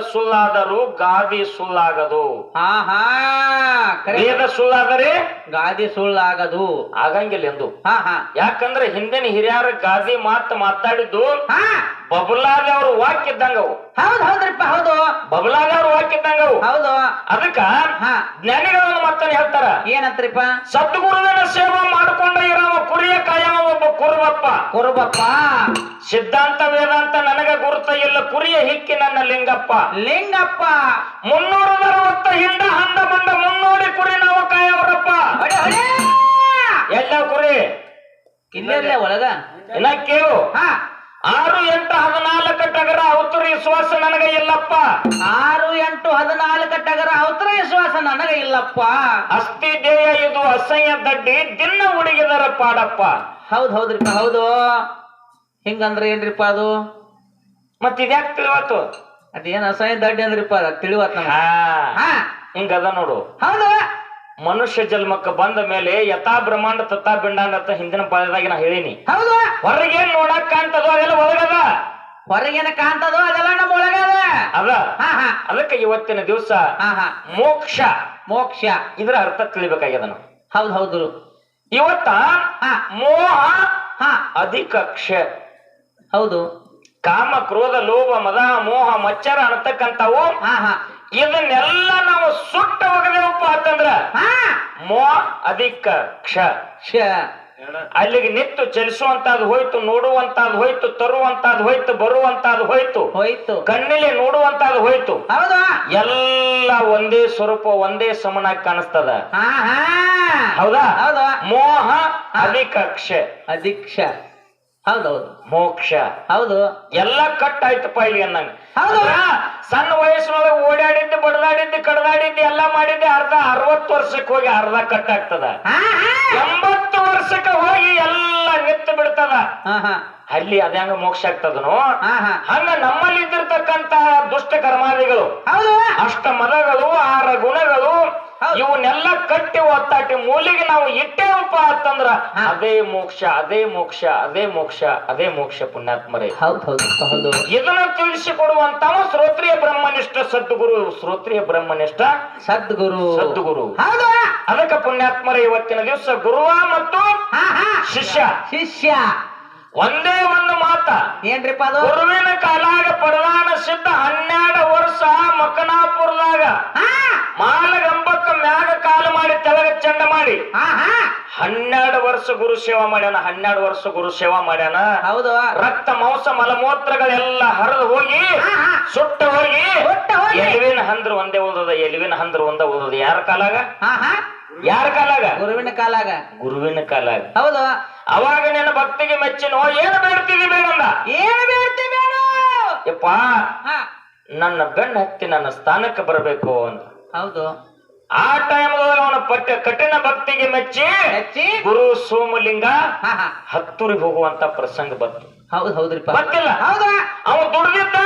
ಸುಳ್ಳಾದರೂ ಗಾದಿ ಸುಳ್ಳಾಗದು. ಹಾ ಹಾ ವೇದ ಸುಳ್ಳಾದರೆ? ಗಾದಿ ಸುಳ್ಳಾಗದು. ಆಗಂಗಿಲ್ಲ ಎಂದು. ಹಾ ಹಾ. ಯಾಕಂದ್ರೆ ಹಿಂದಿನ ಹಿರಿಯರ ಗಾದಿ ಮಾತು ಮಾತಾಡಿದ್ದು ಹಾ. ಬಬಲಾದವ್ರು ಅವ್ರ ವಾಕ್ಯ ಇದ್ದಂಗ ಅವು ಹೌದ್ ಹೌದ್ರಿಪ್ಪ ಹೌದು. ಬಬಲಾದಿ ಅವ್ರ ವಾಕ್ಯ ಇದ್ದಂಗ ಅವು ಹೌದು. ಅದಕ್ಕ ಹಾ. ಜ್ಞಾನಿಗಳನ್ನು ಮತ್ತೆ ಹೇಳ್ತಾರ. ಏನಂತ್ರಿಪ್ಪ? ಸದ್ಗುರುವಿನ ಸೇವೆ ಮಾಡಿಕೊಂಡ ಇರೋ ಕುರಿಯ ಕಾಯವ ಒಬ್ಬ ಕುರುಬಪ್ಪ. ಕುರುಬಪ್ಪ? ಸಿದ್ಧಾಂತ ವೇದಾಂತ ನನಗ ಗುರುತ ಇಲ್ಲ ಕುರಿಯ ಹಿಕ್ಕಿ ನನ್ನ ಲಿಂಗಪ್ಪ. ಲಿಂಗಪ್ಪ? ಮುನ್ನೂರ ಅರವತ್ತ ಹಿಂದ ಹಂದ ಬಂದ ಮುನ್ನೂರಿ ಕುರಿ ನಾವು ಕಾಯವರಪ್ಪ! ಎಲ್ಲ ಕುರಿ? ಇಲ್ಲೇ ಒಳಗ? ಇಲ್ಲ ಕೇಳು. ಹಾ. ಆರು ಎಂಟು ಹದಿನಾಲ್ಕು ಟಗರ ಅವತ್ತು ವಿಶ್ವಾಸ ನನಗ ಇಲ್ಲಪ್ಪ. ಆರು ಎಂಟು ಹದಿನಾಲ್ಕು ಟಗರ ಅವತರ ವಿಶ್ವಾಸ ನನಗ ಇಲ್ಲಪ್ಪ. ಅಸ್ತಿ ದೇಯ ಇದು ಅಸಹ್ಯ ದಡ್ಡಿ ದಿನ ಹುಡುಗಿದರ ಪಾಡಪ್ಪ. ಹೌದ್ ಹೌದ್ರಿಪ್ಪ ಹೌದು. ಹಿಂಗಂದ್ರೆ ಏನ್ರಿಪ್ಪ ಅದು? ಮತ್ ಇದ್ಯಾಕ್ ತಿಳಿವತ್ತು? ಅದೇನ್ ಅಸಹ್ಯ ದಡ್ಡಿ ಅಂದ್ರಿಪ್ಪ ಅದ ತಿಳಿವತ್ ನಮ್ಗೆ. ಹಾ ಹಿಂಗದ ನೋಡು. ಹೌದು. ಮನುಷ್ಯ ಜನ್ಮಕ್ಕೆ ಬಂದ ಮೇಲೆ ಯಥಾ ಬ್ರಹ್ಮಾಂಡ ತಥಾ ಪಿಂಡಾಂಡ ಅಂತ ಹಿಂದಿನ ಪಾದದಾಗ ನಾ ಹೇಳಿನಿ. ಹೌದು. ಹೊರಗೇನ್ ನೋಡಕ್ ಕಾಣ್ತದೋ ಅದೆಲ್ಲ ಒಳಗದ. ಹೊರಗೇನ ಕಾಣ್ತದೋ ಅದೆಲ್ಲ ನಮ್ಮ ಒಳಗದ. ಅದ ಹಾ ಹಾ. ಅದಕ್ಕೆ ಇವತ್ತಿನ ದಿವಸ ಹಾ ಹಾ. ಮೋಕ್ಷ. ಮೋಕ್ಷ. ಇದ್ರ ಅರ್ಥ ತಿಳಿಬೇಕಾಗ್ಯದ ನಾವು ಹೌದು ಹೌದು. ಇವತ್ತ ಹಾ. ಮೋಹ ಹಾ. ಅಧಿಕ ಕ್ಷ. ಹೌದು. ಕಾಮ ಕ್ರೋಧ ಲೋಭ ಮದ ಮೋಹ ಮಚ್ಚರ ಅನ್ನತಕ್ಕಂಥವು ಹಾ ಹಾ. ಇದನ್ನೆಲ್ಲ ನಾವು ಸುಟ್ಟ ಒಗದೇವಪ್ಪ ಅಂತಂದ್ರ ಮೋ ಮೋಹ ಅಧಿಕ ಕ್ಷ. ಕ್ಷ. ಅಲ್ಲಿಗೆ ನಿಂತು ಚಲಿಸುವಂತಾದ್ ಹೋಯ್ತು ನೋಡುವಂತಾದ್ ಹೋಯ್ತು ತರುವಂತಾದ್ ಹೋಯ್ತು ಬರುವಂತಾದ್ ಹೋಯ್ತು. ಹೋಯ್ತು. ಕಣ್ಣಿಲೆ ನೋಡುವಂತಾದ್ ಹೋಯ್ತು. ಹೌದಾ. ಎಲ್ಲ ಒಂದೇ ಸ್ವರೂಪ ಒಂದೇ ಸಮನಾಗಿ ಕಾಣಿಸ್ತದ. ಹೌದಾ? ಹೌದಾ. ಮೋಹ ಅಧಿಕಕ್ಷ. ಅಧಿಕ್ಷ. ಹೌದೌದು ಮೋಕ್ಷ. ಹೌದು. ಎಲ್ಲ ಕಟ್ ಆಯ್ತಪ್ಪ ಇಲ್ಲಿ ಅನ್ನಂಗ. ಹೌದು. ಸಣ್ಣ ವಯಸ್ಸಿನೊಳಗೆ ಓಡಾಡಿದ್ದು ಬಡದಾಡಿದ್ದು ಕಡದಾಡಿದ್ದು ಎಲ್ಲ ಮಾಡಿದ್ದೆ ಅರ್ಧ ಅರವತ್ತು ವರ್ಷಕ್ಕೆ ಹೋಗಿ ಅರ್ಧ ಕಟ್ ಆಗ್ತದ. ಹಾ ಅಲ್ಲಿ ಅದ್ಯಾಂಗ ಮೋಕ್ಷ ಆಗ್ತದನು? ಹಂಗ ನಮ್ಮಲ್ಲಿ ಇದ್ದಿರ್ತಕ್ಕಂತ ದುಷ್ಟ ಕರ್ಮಾದಿಗಳು ಅಷ್ಟ ಮದಗಳು ಆರ ಗುಣಗಳು. ಇವನ್ನೆಲ್ಲ ಕಟ್ಟಿ ಒತ್ತಾಟಿ ಮೂಲಿಗೆ ನಾವು ಇಟ್ಟೇವಪ್ಪ ಅಂತಂದ್ರ ಅದೇ ಮೋಕ್ಷ ಅದೇ ಮೋಕ್ಷ ಅದೇ ಮೋಕ್ಷ ಅದೇ ಮೋಕ್ಷ ಪುಣ್ಯಾತ್ಮರೇ. ಹೌದು ಇದನ್ನ ತಿಳಿಸಿಕೊಡುವಂತವ ಶ್ರೋತ್ರಿಯ ಬ್ರಹ್ಮನಿಷ್ಠ ಸದ್ಗುರು ಶ್ರೋತ್ರಿಯ ಬ್ರಹ್ಮನಿಷ್ಠ ಸದ್ಗುರು. ಸದ್ಗುರು. ಅದಕ್ಕೆ ಪುಣ್ಯಾತ್ಮರ ಇವತ್ತಿನ ದಿವಸ ಗುರುವ ಮತ್ತು ಹಾ ಹಾ. ಶಿಷ್ಯ. ಶಿಷ್ಯ. ಒಂದೇ ಒಂದು ಮಾತ. ಏನ್ರಿಪ್ಪ ಅದು? ಗುರುವಿನ ಕಾಲಾಗ ಪರದಾನ ಸಿದ್ಧ ಹನ್ನೆರಡು ವರ್ಷ ಮಕನಾಪುರದಾಗ ಮಾಲಗಂಬಕ್ಕ ಮ್ಯಾಗ ಕಾಲು ಮಾಡಿ ತೆಳಗ ಚಂಡ ಮಾಡಿ. ಹನ್ನೆರಡು ವರ್ಷ ಗುರು ಸೇವಾ ಮಾಡ್ಯಾನ ಹನ್ನೆರಡು ವರ್ಷ ಗುರು ಸೇವಾ ಮಾಡ್ಯಾನ. ಹೌದು. ರಕ್ತ ಮಾಂಸ ಮಲಮೂತ್ರಗಳೆಲ್ಲ ಹರಿದು ಹೋಗಿ ಸುಟ್ಟ ಹೋಗಿ. ಎಲಿವಿನ ಹಂದ್ರ ಒಂದೇ ಓದದ ಎಲಿವಿನ ಹಂದ್ರ ಒಂದೇ ಓದದ ಯಾರ ಕಾಲಾಗ? ಹಾ ಹಾ ಯಾರ ಕಾಲಾಗ? ಗುರುವಿನ ಕಾಲಾಗ. ಗುರುವಿನ ಕಾಲಾಗ. ಹೌದು. ಅವಾಗ ನಿನ್ನ ಭಕ್ತಿಗೆ ಮೆಚ್ಚಿನೋ ಏನು ಬೇಡ್ತೀವಿ ಬೇಡಂದ? ಏನು ಬೇಡ್ತಿ ಬೇಡ. ಯಪ್ಪ ನನ್ನ ಬೆನ್ನ ಹತ್ತಿ ನನ್ನ ಸ್ಥಾನಕ್ಕೆ ಬರಬೇಕು ಅಂತ. ಹೌದು. ಆ ಟೈಮ್ ಅವನ ಪಟ್ಟ ಕಠಿಣ ಭಕ್ತಿಗೆ ಮೆಚ್ಚಿ ಮೆಚ್ಚಿ. ಗುರು ಸೋಮಲಿಂಗ ಹಾ ಹಾ. ಹತ್ತೂರಿಗೆ ಹೋಗುವಂತ ಪ್ರಸಂಗ ಬಂತು. ಹೌದು ಹೌದ್ರಿ ಗೊತ್ತಿಲ್ಲ ಹೌದಾ. ಅವ ದುಡ್ದಿದ್ದ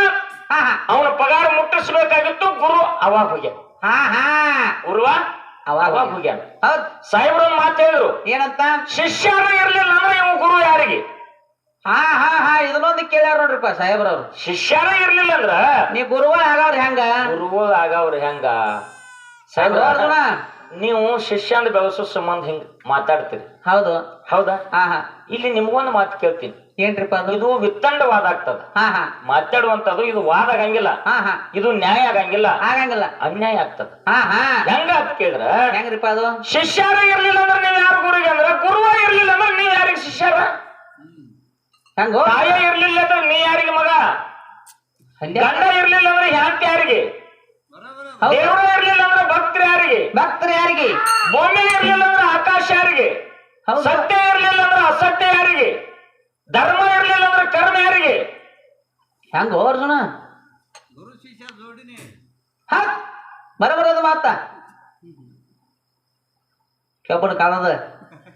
ಅವನ ಪಗಾರ ಮುಟ್ಟಿಸ್ಬೇಕಾಗಿತ್ತು ಗುರು ಅವಾಗ ಹೋಗ್ಯ ಹಾ ಹಾ. ಗುರುವ ಅವಾಗ ಹೋಗ್ಯಾನ. ಹೌದ್. ಸಾಹೇಬ್ರ ಮಾತು ಹೇಳಿದ್ರು. ಏನಂತ? ಶಿಷ್ಯರು ಇರ್ಲಿಲ್ಲ ಅಂದ್ರೆ ಇವ್ ಗುರು ಯಾರಿಗೆ? ಹಾ ಹಾ ಹಾ ಇದನ್ನೊಂದು ಕೇಳ್ಯಾರ ನೋಡ್ರಿಪ್ಪ ಸಾಹೇಬ್ರವ್ರು. ಶಿಷ್ಯರ ಇರ್ಲಿಲ್ಲ ಅಂದ್ರ? ನೀ ಗುರುವ ಆಗವ್ರ ಹೆಂಗ? ಗುರುಗಳು ಆಗವ್ರ ಹೆಂಗ? ಸಾಹೇಬ್ರ ನೀವು ಶಿಷ್ಯಂದ ಬೆಳೆಸೋ ಸಂಬಂಧ ಹಿಂಗ್ ಮಾತಾಡ್ತೀರಿ. ಹೌದು. ಹೌದಾ? ಹಾ ಹಾ. ಇಲ್ಲಿ ನಿಮ್ಗೊಂದು ಮಾತು ಕೇಳ್ತೀನಿ. ಏನ್ರಿಪ್ಪ ಅದು ಇದು ವಿತ್ತಂಡವಾದ ಆಗ್ತದ. ಹಾ ಹಾ. ಮಾತಾಡುವಂತದ್ದು ಇದು ವಾದ ಆಗಂಗಿಲ್ಲ. ಹಾ ಹಾ. ಇದು ನ್ಯಾಯ ಆಗಂಗಿಲ್ಲ. ಆಗಂಗಿಲ್ಲ. ಅನ್ಯಾಯ ಆಗ್ತದ. ಹಾ ಹಾ. ಹೆಂಗ ಅಂತ ಕೇಳಿದ್ರ? ಹೆಂಗ್ರಿಪ್ಪ ಅದು? ಶಿಷ್ಯರ ಇರ್ಲಿಲ್ಲ ಅಂದ್ರೆ ನೀವ್ ಯಾರು ಗುರುಗೆ ಅಂದ್ರ? ಗುರುವ ಇರ್ಲಿಲ್ಲ ಅಂದ್ರೆ ನೀ ಯಾರಿಗೆ ಶಿಷ್ಯರ? ಹೆಂಗೋ? ತಾಯ ಇರ್ಲಿಲ್ಲ ಅಂದ್ರೆ ನೀ ಯಾರಿಗೆ ಮಗ? ಗಂಡ ಇರ್ಲಿಲ್ಲ ಅಂದ್ರೆ ಹ್ಯಾಂತಿ ಯಾರಿಗೆ? ದೇವರು ಇರ್ಲಿಲ್ಲ ಅಂದ್ರೆ ಭಕ್ತರು ಯಾರಿಗೆ? ಭಕ್ತರು ಯಾರಿಗೆ? ಭೂಮಿ ಇರ್ಲಿಲ್ಲ ಅಂದ್ರೆ ಆಕಾಶ ಯಾರಿಗೆ? ಸತ್ಯ ಇರ್ಲಿಲ್ಲ ಅಂದ್ರೆ ಅಸತ್ಯ ಯಾರಿಗೆ? ಧರ್ಮ ಇರ್ಲಿಲ್ಲ ಅಂದ್ರೆ ಕರ್ಮ ಯಾರಿಗೆ? ಹೆಂಗ ಅರ್ಜುನ? ಹ? ಬರಬರದ ಮಾತ. ಕೇಳ್ಬಿಡ ಕಾಣದ?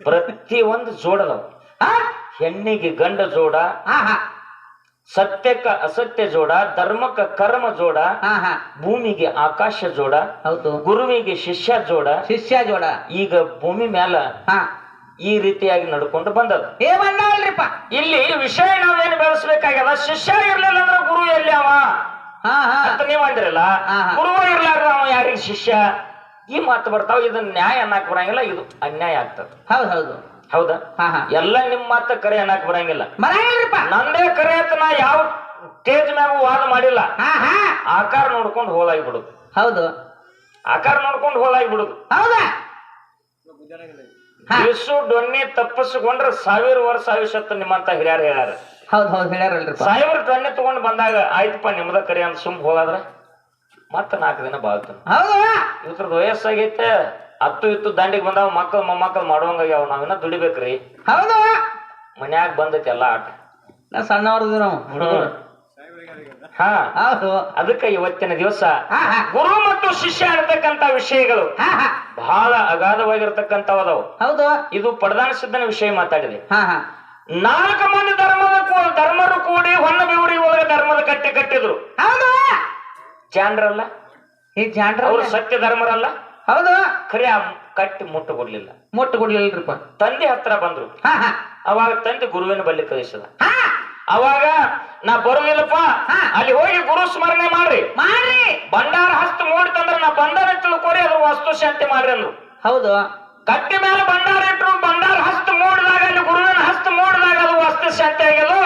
ಪ್ರತಿ ಒಂದು ಜೋಡದವ ಹಾ? ಹೆಣ್ಣಿಗೆ ಗಂಡ ಜೋಡ ಹಾ ಹಾ. ಸತ್ಯಕ್ಕ ಅಸತ್ಯ ಜೋಡ ಧರ್ಮಕ್ಕ ಕರ್ಮ ಜೋಡ ಹಾ ಹಾ. ಭೂಮಿಗೆ ಆಕಾಶ ಜೋಡ ಹೌದು. ಗುರುವಿಗೆ ಶಿಷ್ಯ ಜೋಡ ಶಿಷ್ಯ ಜೋಡ. ಈಗ ಭೂಮಿ ಮ್ಯಾಲ ಹಾ. ಈ ರೀತಿಯಾಗಿ ನಡ್ಕೊಂಡು ಬಂದದ ಏ ಬಂದವಲ್ರಿಪ್ಪ ಇಲ್ಲಿ ವಿಷಯ ನಾವೇನು ಬೆಳೆಸಬೇಕಾಗ್ಯದ ಶಿಷ್ಯ ಇರ್ಲಿಲ್ಲ ಅಂದ್ರೆ ಗುರು ಎಲ್ಲಿ ಅವ ಹಾ ಹಾ. ಅಂತ ನೀವ್ ಅಂದ್ರಲ್ಲ ಗುರು ಇರ್ಲಾರ್ದ ಅವ ಯಾರಿಗೆ ಶಿಷ್ಯ? ಈ ಮಾತು ಬರ್ತಾವ ಇದನ್ನ ನ್ಯಾಯ ಅನ್ನಕ್ ಬರಂಗಿಲ್ಲ ಇದು ಅನ್ಯಾಯ ಆಗ್ತದ. ಹೌದ್ ಹೌದು. ಹೌದಾ? ಹಾ ಹಾ. ಎಲ್ಲ ನಿಮ್ ಮಾತ ಕರೆ ಅನ್ನಕ್ ಬರಂಗಿಲ್ಲ. ನಂದೇ ಕರೆ ಅಂತ ನಾ ಯಾವ ಸ್ಟೇಜ್ ಮ್ಯಾಗ ವಾದ ಮಾಡಿಲ್ಲ. ಆಕಾರ ನೋಡ್ಕೊಂಡು ಹೋಲಾಗಿ ಬಿಡುದು. ಹೌದು. ಆಕಾರ ನೋಡ್ಕೊಂಡು ಹೋಲಾಗಿ ಬಿಡುದು. ಹೌದಾ? ಹಾ. ದೊನ್ನೆ ತಪ್ಪಿಸಿಕೊಂಡ್ರೆ ಸಾವಿರ ವರ್ಷ ಆಯುಷ್ಯತ್ತ ನಿಮ್ಮಂತ ಹಿರಿಯರು ಹೇಳ್ಯಾರ. ಹೌದ್ ಹೌದ್ ಹೇಳ್ಯಾರಲ್ರಿ ಸಾವಿರ ಡೊಣ್ಣೆ ತಗೊಂಡ್ ಬಂದಾಗ ಆಯ್ತಪ್ಪ ನಿಮ್ದ ಕರಿ ಅಂತ ಸುಮ್ ಹೋಗಾದ್ರ? ಮತ್ತ ನಾಲ್ಕು ದಿನ ಬಾಳ್ತ ಇವತ್ತ ವಯಸ್ಸಾಗೈತೆ ಹತ್ತು ಇತ್ತು ದಂಡಿಗೆ ಬಂದಾವ ಮಕ್ಕಳು ಮೊಮ್ಮಕ್ಕಳು ಮಾಡುವಂಗಾಗ್ಯಾವ ನಾವಿನ್ನ ದುಡಿಬೇಕ್ರಿ. ಹೌದು? ಮನ್ಯಾಗ ಬಂದೈತಿ ಎಲ್ಲಾ ಆಟ. ನಾ ಸಣ್ಣವ್ರದ್ದು ನಾವು ಹಾ. ಅದಕ್ಕೆ ಇವತ್ತಿನ ದಿವಸ ಗುರು ಮತ್ತು ಶಿಷ್ಯ ಅನ್ನತಕ್ಕಂತ ವಿಷಯಗಳು. ಬಹಳ ಅಗಾಧವಾಗಿರ್ತಕ್ಕಂಥವದವು. ಹೌದು. ಇದು ಪಡದಾನ ಸಿದ್ಧನ ವಿಷಯ ಮಾತಾಡಿದೆ. ನಾಲ್ಕು ಮಂದಿ ಧರ್ಮದ ಧರ್ಮರು ಕೂಡಿ ಹೊನ್ನ ಬಿವರಿ ಒಳಗೆ ಧರ್ಮದ ಕಟ್ಟೆ ಕಟ್ಟಿದ್ರು. ಹೌದು. ಜಾನ್ರಲ್ಲ ಈ ಜಾಂಡ್ರ ಅವರು ಸತ್ಯ ಧರ್ಮರಲ್ಲ? ಹೌದು. ಖರೆ ಕಟ್ಟಿ ಮುಟ್ಟು ಕೊಡ್ಲಿಲ್ಲ ಮುಟ್ಟು ತಂದೆ ಹತ್ರ ಬಂದ್ರು. ಅವಾಗ ತಂದೆ ಗುರುವಿನ ಬಳಿ ಕಳಿಸಿದ ಅವಾಗ ನಾ ಬರುವಿಲ್ಲಪ್ಪ ಹಾ. ಅಲ್ಲಿ ಹೋಗಿ ಗುರು ಸ್ಮರಣೆ ಮಾಡ್ರಿ. ಮಾಡ್ರಿ. ಭಂಡಾರ ಹಸ್ತ ಮೂಡ್ತಂದ್ರ ನಾ ಬಂಡಾರ ತಿಳ್ಕೊರಿ ಅದ್ರ ವಸ್ತು ಶಾಂತಿ ಮಾಡ್ರಿ ಅಂದ್ರು. ಹೌದು. ಕಟ್ಟಿ ಮೇಲೆ ಭಂಡಾರ ಇಟ್ರು ಭಂಡಾರ ಹಸ್ತ ಮೂಡಿದಾಗ ಅಲ್ಲಿ ಗುರುವಿನ ಹಸ್ತ ಮೂಡಿದಾಗ ಅದು ವಸ್ತು ಶಾಂತಿ ಆಗ್ಯದು?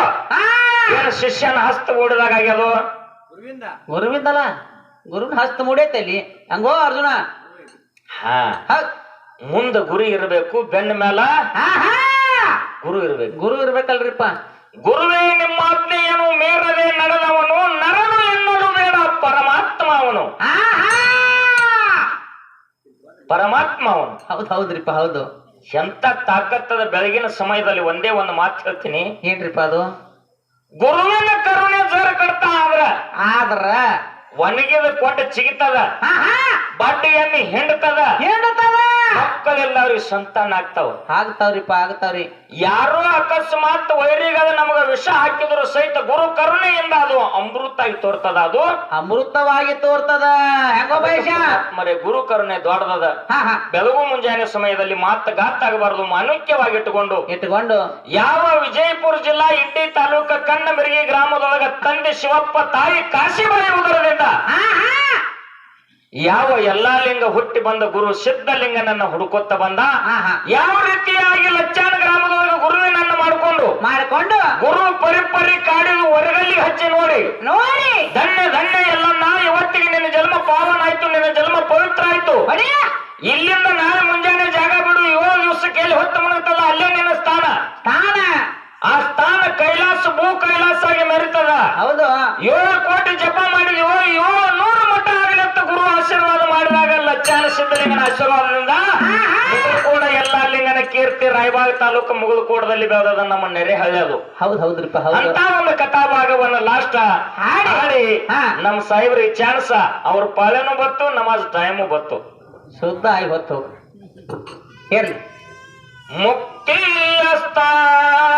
ಶಿಷ್ಯನ ಹಸ್ತ ಮೂಡಿದಾಗ ಆಗ್ಯದು? ಗುರುವಿಂದಲ್ಲ ಗುರುವಿನ ಹಸ್ತ ಮುಡಿಯತ್ತಲ್ಲಿ ಹಂಗೋ ಅರ್ಜುನ? ಹಾ. ಹೌದ್. ಮುಂದ ಗುರಿ ಇರಬೇಕು ಬೆನ್ನ ಮೇಲ ಹಾ ಹಾ ಗುರು ಇರ್ಬೇಕು. ಗುರು ಇರ್ಬೇಕಲ್ರಿಪ್ಪ. ಗುರುವೇ ನಿಮ್ಮ ಆಜ್ಞೆಯನ್ನು ಮೇರದೆ ನಡೆದವನು ನರನು ಎನ್ನಲು ಬೇಡ. ಪರಮಾತ್ಮ ಅವನು ಪರಮಾತ್ಮ ಅವನು ಹೌದು ಹೌದ್ರಿಪ್ಪ ಹೌದು. ಎಂತ ತಾಕತ್ತದ ಬೆಳಗಿನ ಸಮಯದಲ್ಲಿ ಒಂದೇ ಒಂದು ಮಾತು ಹೇಳ್ತೀನಿ. ಏನ್ರಿಪ್ಪ ಅದು? ಗುರುವಿನ ಕರುಣೆ ಜೋರ ಕಡ್ತಾ ಆದ್ರ ಆದ್ರ ಒಣಗಿದ ಕೊಟ್ಟ ಚಿಗಿತದ. ಹಾ ಹೆಂಡತದ ಹೆಂಡತದ. ಎಮ್ಮಿ ಹಿಂಡ್ತದ? ಹೇಳ್ತದ ಮಕ್ಕಳೆಲ್ಲ ಅವ್ರಿಗೆ ಸಂತಾನ ಆಗ್ತಾವ. ಆಗ್ತಾವ್ರಿಪ್ಪ ಆಗ್ತಾವ್ರಿ. ಯಾರೋ ಅಕಸ್ಮಾತ್ ವೈರಿಗಳು ನಮಗ ವಿಷ ಹಾಕಿದ್ರು ಸಹಿತ ಗುರು ಕರುಣೆಯಿಂದ ಅದು ಅಮೃತ ಆಗಿ ತೋರ್ತದ ಅದು. ಅಮೃತವಾಗಿ ತೋರ್ತದ. ಹೆಂಗೋ ಬಯಸ ಮರೆ ಗುರು ಕರುಣೆ ದೊಡ್ಡದ ಬೆಳಗು ಮುಂಜಾನೆ ಸಮಯದಲ್ಲಿ ಮಾತ್ ಗಾತ್ತಾಗಬಾರದು ಮಾನುಕ್ಯವಾಗಿ ಇಟ್ಟುಕೊಂಡು. ಇಟ್ಟುಕೊಂಡು. ಯಾವ ವಿಜಯಪುರ ಜಿಲ್ಲಾ ಇಂಡಿ ತಾಲೂಕ ಕಣ್ಣಮಿರಗಿ ಗ್ರಾಮದೊಳಗ ತಂದೆ ಶಿವಪ್ಪ ತಾಯಿ ಕಾಶಿಬಾಯಿ ಉದರದಿಂದ ಯಾವ ಎಲ್ಲಾ ಲಿಂಗ ಹುಟ್ಟಿ ಬಂದ ಗುರು ಸಿದ್ಧಲಿಂಗನನ್ನ ಹುಡುಕೊತ್ತ ಬಂದ? ಯಾವ ರೀತಿಯಾಗಿ ಲಚ್ಚಾನ ಗ್ರಾಮದವರು ಗುರುವಿನನ್ನ ಮಾಡಿಕೊಂಡು? ಮಾಡಿಕೊಂಡು? ಗುರು ಪರಿಪರಿ ಕಾಡಿನ ಹೊರಗಲ್ಲಿ ಹಚ್ಚಿ ನೋಡಿ. ನೋಡಿ. ಧನ್ಯ ಧನ್ಯ ಎಲ್ಲನ್ನ ಇವತ್ತಿಗೆ ನಿನ್ನ ಜನ್ಮ ಪಾವನ ಆಯ್ತು ನಿನ್ನ ಜನ್ಮ ಪವಿತ್ರ ಆಯ್ತು ಇಲ್ಲಿಂದ ನಾಳೆ ಮುಂಜಾನೆ ಜಾಗ ಬಿಡು ಏಳು ದಿವಸಕ್ಕೆ ಎಲ್ಲಿ ಹೊತ್ತು ಮುಂದಲ್ಲ ಅಲ್ಲೇ ನಿನ್ನ ಸ್ಥಾನ. ಸ್ಥಾನ. ಆ ಸ್ಥಾನ ಕೈಲಾಸ ಭೂ ಕೈಲಾಸ ಆಗಿ ಮೆರಿತದ. ಹೌದು. ಏಳು ಕೋಟಿ ಜಪ ಮಾಡಿದ್ಯೋ ಆಶೀರ್ವಾದದಿಂದ ಕೂಡ ಎಲ್ಲ ಲಿಂಗನ ಕೀರ್ತಿ ರಾಯಬಾಗ ತಾಲೂಕು ಕೋಡದಲ್ಲಿ ಬೆಳೆದ ನಮ್ಮ ನೆರೆ ಹಳ್ಳಿಯದು. ಹೌದು ಹೌದ್ರಿಪ್ಪ ಹೌದು. ಅಂತ ಒಂದು ಕಥಾಭಾಗವನ್ನ ಲಾಸ್ಟ್ ಹಾಡಿ. ಹಾಡಿ. ಹಾ. ನಮ್ ಸಾಹೇಬ್ರಿಗೆ ಚಾನ್ಸ ಅವ್ರ ಪಾಳೆನೂ ಬತ್ತು ನಮಾಜ್ ಟೈಮು ಬತ್ತು. ಶುದ್ಧ ಆಗಿ ಹೊತ್ತು. ಏನ್ ಸ್ಥಾನ